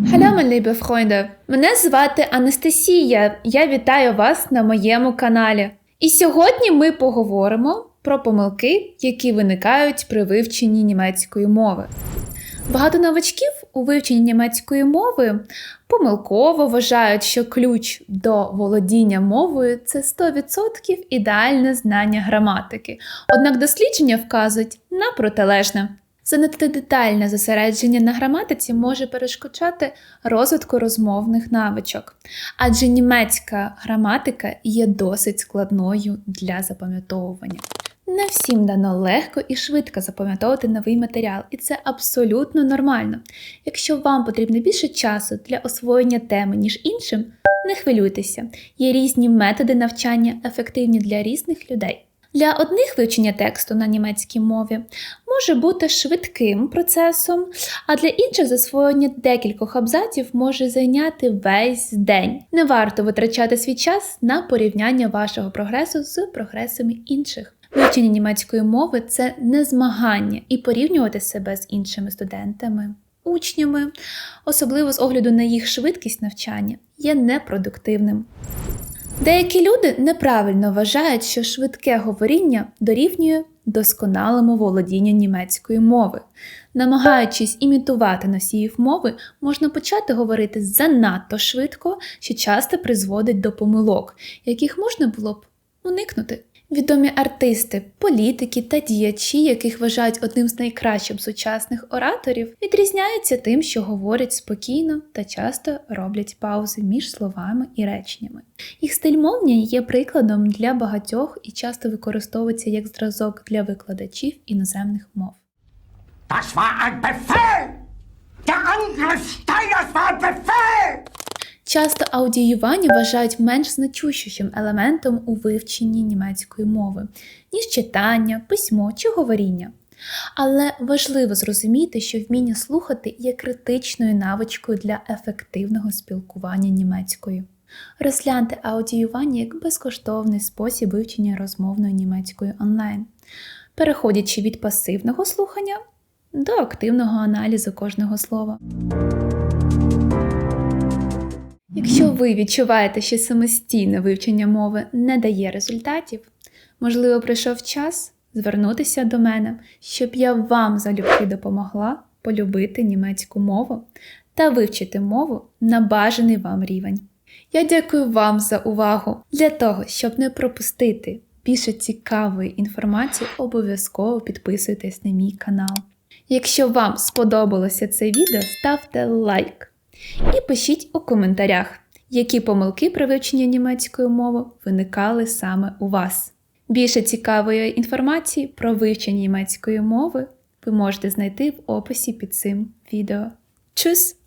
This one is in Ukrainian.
Meine liebe Freunde! Мене звати Анастасія. Я вітаю вас на моєму каналі. І сьогодні ми поговоримо про помилки, які виникають при вивченні німецької мови. Багато новачків у вивченні німецької мови помилково вважають, що ключ до володіння мовою це 100% ідеальне знання граматики. Однак дослідження вказують на протилежне. Занадто детальне зосередження на граматиці може перешкоджати розвитку розмовних навичок, адже німецька граматика є досить складною для запам'ятовування. Не всім дано легко і швидко запам'ятовувати новий матеріал, і це абсолютно нормально. Якщо вам потрібно більше часу для освоєння теми, ніж іншим, не хвилюйтеся, є різні методи навчання, ефективні для різних людей. Для одних вивчення тексту на німецькій мові може бути швидким процесом, а для інших засвоєння декількох абзаців може зайняти весь день. Не варто витрачати свій час на порівняння вашого прогресу з прогресами інших. Вивчення німецької мови це не змагання і порівнювати себе з іншими студентами, учнями, особливо з огляду на їх швидкість навчання, є непродуктивним. Деякі люди неправильно вважають, що швидке говоріння дорівнює досконалому володінню німецької мови. Намагаючись імітувати носіїв мови, можна почати говорити занадто швидко, що часто призводить до помилок, яких можна було б уникнути. Відомі артисти, політики та діячі, яких вважають одним з найкращих сучасних ораторів, відрізняються тим, що говорять спокійно та часто роблять паузи між словами і реченнями. Їх стиль мовлення є прикладом для багатьох і часто використовується як зразок для викладачів іноземних мов. Das war ein Befehl! Der Angriff Steiners war ein Befehl! Часто аудіювання вважають менш значущим елементом у вивченні німецької мови, ніж читання, письмо чи говоріння. Але важливо зрозуміти, що вміння слухати є критичною навичкою для ефективного спілкування німецькою. Розгляньте аудіювання як безкоштовний спосіб вивчення розмовної німецької онлайн, переходячи від пасивного слухання до активного аналізу кожного слова. Якщо ви відчуваєте, що самостійне вивчення мови не дає результатів, можливо, прийшов час звернутися до мене, щоб я вам залюбки допомогла полюбити німецьку мову та вивчити мову на бажаний вам рівень. Я дякую вам за увагу! Для того, щоб не пропустити більше цікавої інформації, обов'язково підписуйтесь на мій канал. Якщо вам сподобалося це відео, ставте лайк. І пишіть у коментарях, які помилки при вивченні німецької мови виникали саме у вас. Більше цікавої інформації про вивчення німецької мови ви можете знайти в описі під цим відео. Чус!